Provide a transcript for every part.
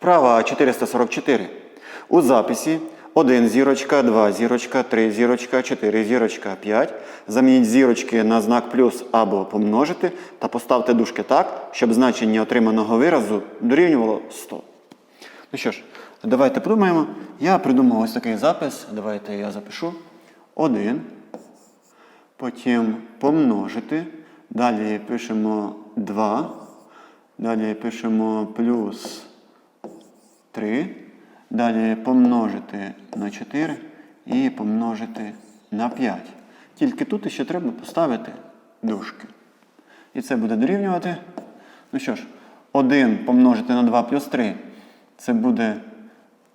Вправа 444. У записі 1 зірочка, 2 зірочка, 3 зірочка, 4 зірочка, 5. Замініть зірочки на знак плюс або помножити та поставте дужки так, щоб значення отриманого виразу дорівнювало 100. Ну що ж, давайте подумаємо. Я придумав ось такий запис. Давайте я запишу. 1. Потім помножити. Далі пишемо 2. Далі пишемо плюс 3. Далі помножити на 4 і помножити на 5. Тільки тут ще треба поставити дужки. І це буде дорівнювати. Ну що ж, 1 помножити на 2 плюс 3. Це буде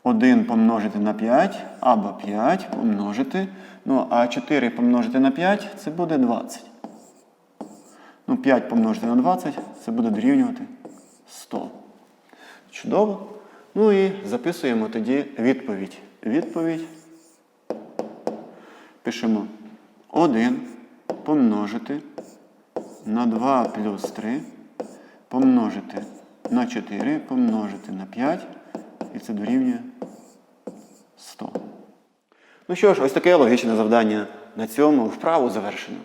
1 помножити на 5 або 5 помножити. Ну, а 4 помножити на 5 це буде 20. Ну, 5 помножити на 20 це буде дорівнювати 100. Чудово. Ну і записуємо тоді відповідь. Відповідь. Пишемо 1 помножити на 2 плюс 3 помножити на 4 помножити на 5 і це дорівнює 100. Ну що ж, ось таке логічне завдання на цьому вправу завершено.